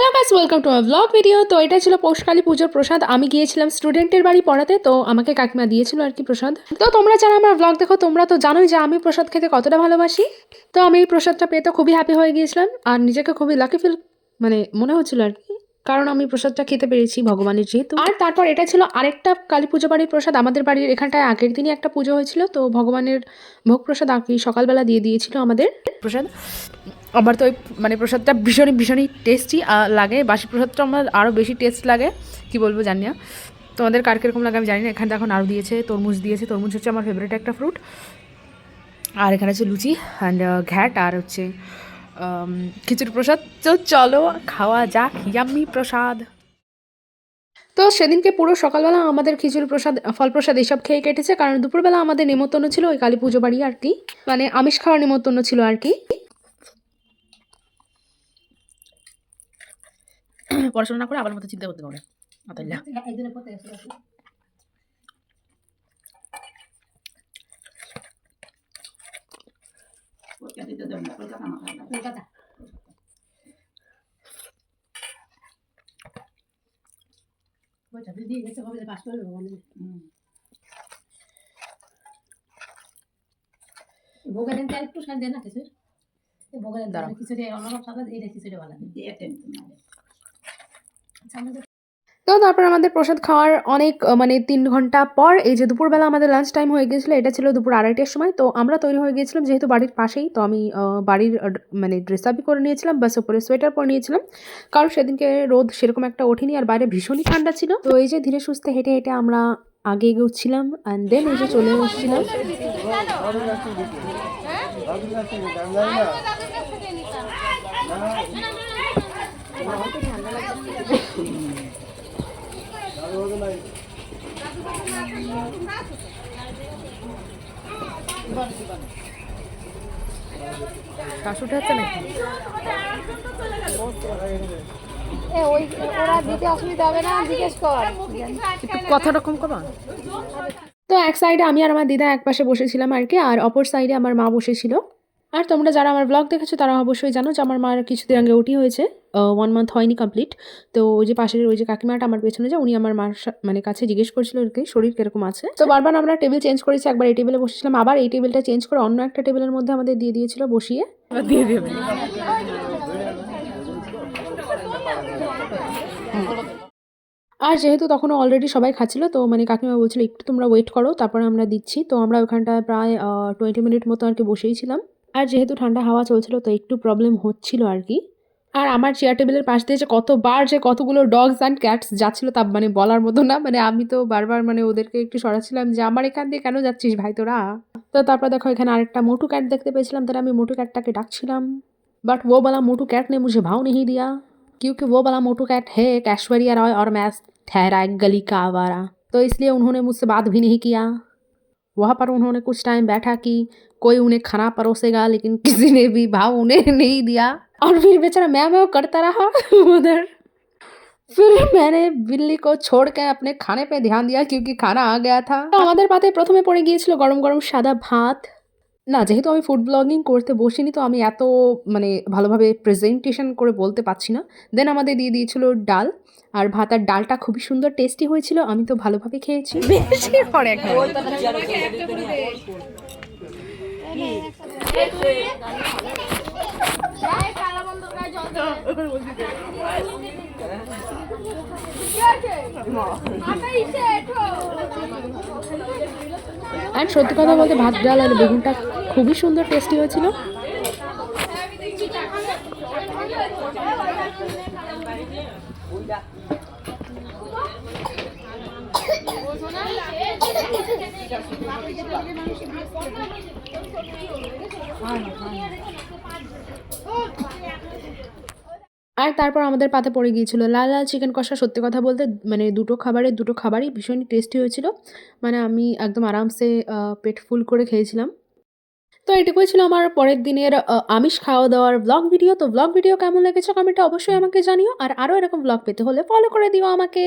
Hello guys welcome to my vlog video তো এটা ছিল পৌষকালী পুজোর প্রসাদ। আমি গিয়েছিলাম স্টুডেন্টের বাড়ি পড়াতে, তো আমাকে কাকিমা দিয়েছিল আর কি প্রসাদ। তো তোমরা যারা আমার ব্লগ দেখো, তোমরা তো জানোই যে আমি প্রসাদ খেতে কতটা ভালোবাসি। তো আমি এই প্রসাদটা পেয়ে তো খুবই হ্যাপি হয়ে গিয়েছিলাম। আর নিজেকে খুবই লাকি ফিল মানে মনে হচ্ছিল আর কি। কারণ আমি প্রসাদটা খেতে পেরেছি ভগবানের যেহেতু। আর তারপর এটা ছিল আরেকটা কালী পুজো বাড়ির প্রসাদ। আমাদের বাড়ির এখানটায় আগের দিনই একটা পুজো হয়েছিল, তো ভগবানের ভোগ প্রসাদ আর কি সকালবেলা দিয়ে দিয়েছিল আমাদের। প্রসাদ। আমার তো ওই মানে প্রসাদটা ভীষণই ভীষণই টেস্টি লাগে। বাসি প্রসাদটা আমার আরও বেশি টেস্ট লাগে। কি বলব জানি না। তোমাদের কার কীরকম লাগে আমি জানি না। এখানে এখন আরও দিয়েছে, তরমুজ দিয়েছে। তরমুজ হচ্ছে আমার ফেভারিট একটা ফ্রুট আর এখানে হচ্ছে লুচি অ্যান্ড ঘ্যাট আর হচ্ছে খিচুড়ি প্রসাদ। তো চলো, খাওয়া যাক। ইয়াম্মি প্রসাদ। তো সেদিনকে পুরো সকালবেলা আমাদের খিচুড়ি প্রসাদ, ফল প্রসাদ এসব খেয়ে কেটেছে। কারণ দুপুরবেলা আমাদের নিমন্ত্রণ ছিল ওই কালী পুজো বাড়ি আর কি। মানে আমিষ খাওয়ার নিমন্ত্রণ ছিল আর কি। পড়াশোনা না করে আবার মতো চিন্তা করতে পারে আতাল্লা ভোগের দিন একটু সার দেয় না কিছু। ভোগের দিন। খিচুড়ি অন্যরকম সাদা এইটা খিচুড়ি ভালো তো তারপর আমাদের প্রসাদ খাওয়ার অনেক মানে তিন ঘণ্টা পর এই যে দুপুরবেলা আমাদের লাঞ্চ টাইম হয়ে গিয়েছিল এটা ছিল দুপুর আড়াইটার সময় তো আমরা তৈরি হয়ে গিয়েছিলাম যেহেতু বাড়ির পাশেই তো আমি বাড়ির মানে ড্রেস আপই করে নিয়েছিলাম বাস উপরে সোয়েটার পরে নিয়েছিলাম। কারণ সেদিনকে রোদ সেরকম একটা ওঠেনি আর বাইরে ভীষণই ঠান্ডা ছিল। তো এই যে ধীরে সুস্থে হেঁটে হেঁটে আমরা আগে এগোচ্ছিলাম অ্যান্ড দেন এই যে চলে এসেছিলাম। হচ্ছে নাকি? একটু কথা রকম করো তো এক সাইডে আমি আর আমার দিদা এক পাশে বসেছিলাম আর কি আর অপর সাইডে আমার মা বসেছিল। আর তোমরা যারা আমার ব্লগ দেখেছ তারা অবশ্যই জানো যে আমার মার কিছুদিন আগে ওটি হয়েছে ওয়ান মান্থ হয়নি কমপ্লিট তো ওই যে পাশের ওই যে কাকিমাটা আমার পেছনে যে উনি আমার মার সা- মানে কাছে জিজ্ঞেস করছিল কি শরীর কীরকম আছে। তো বারবার আমরা টেবিল চেঞ্জ করেছি একবার এই টেবিলে বসেছিলাম আবার এই টেবিলটা চেঞ্জ করে অন্য একটা টেবিলের মধ্যে আমাদের দিয়ে দিয়েছিল বসিয়ে। দিয়ে দেবে। আর যেহেতু তখনও অলরেডি সবাই খাচ্ছিল তো মানে কাকিমা বলছিল একটু তোমরা ওয়েট করো তারপরে আমরা দিচ্ছি। তো আমরা ওখানটায় প্রায় টোয়েন্টি মিনিট মতো আর কি বসেই ছিলাম। আর যেহেতু ঠান্ডা হাওয়া চলছিল তো একটু প্রবলেম হচ্ছিল আর কি আর আমার চেয়ার টেবিলের পাশ দিয়ে যে কতবার যে কতগুলো ডগস অ্যান্ড ক্যাটস যাচ্ছিল তা মানে বলার মতো না মানে আমি তো বারবার মানে ওদেরকে একটু সরাচ্ছিলাম যে আমার এখান দিয়ে কেন যাচ্ছিস ভাই তোরা তো তারপর দেখো এখানে আরেকটা মোটু ক্যাট দেখতে পেয়েছিলাম তাহলে আমি মোটু ক্যাটটাকে ডাকছিলাম बट वो वाला मोटू कैट ने मुझे भाव नहीं दिया क्योंकि वो वाला मोटू कैट है एक ऐश्वर्या रॉय और मैं ठहरा एक गली का आवारा तो इसलिए उन्होंने मुझसे बात भी नहीं किया वहाँ पर उन्होंने कुछ टाइम बैठा कि कोई उन्हें खाना परोसेगा लेकिन किसी ने भी भाव उन्हें नहीं दिया और फिर बेचारा मैं मैं करता रहा उधर फिर मैंने बिल्ली को छोड़ के अपने खाने पे ध्यान दिया क्योंकि खाना आ गया था তো আমাদের পাতে প্রথমে পড়ে গিয়েছিল গরম গরম সাদা ভাত না যেহেতু আমি ফুড ব্লগিং করতে বসিনি তো আমি এত মানে ভালোভাবে প্রেজেন্টেশন করে বলতে পারছি না। দেন আমাদের দিয়ে দিয়েছিল ডাল আর ভাত আর ডালটা খুবই সুন্দর টেস্টি হয়েছিল আমি তো ভালোভাবে খেয়েছি। বেশি পরে অ্যান্ড সত্যি কথা বলতে ভাত ডাল আর বেগুনটা খুবই সুন্দর টেস্টি হয়েছিল। আর তারপর আমাদের পাতে পড়ে গিয়েছিল। লাল লাল চিকেন কষা সত্যি কথা বলতে মানে দুটো খাবারের দুটো খাবারই ভীষণই টেস্টি হয়েছিল। মানে আমি একদম আরামসে পেট ফুল করে খেয়েছিলাম। তো এটুকুই ছিল আমার পরের দিনের আমিষ খাওয়া দাওয়ার ব্লগ ভিডিও তো ব্লগ ভিডিও কেমন লেগেছে কমেন্টে অবশ্যই আমাকে জানিও। আর আরও এরকম ব্লগ পেতে হলে ফলো করে দিও আমাকে।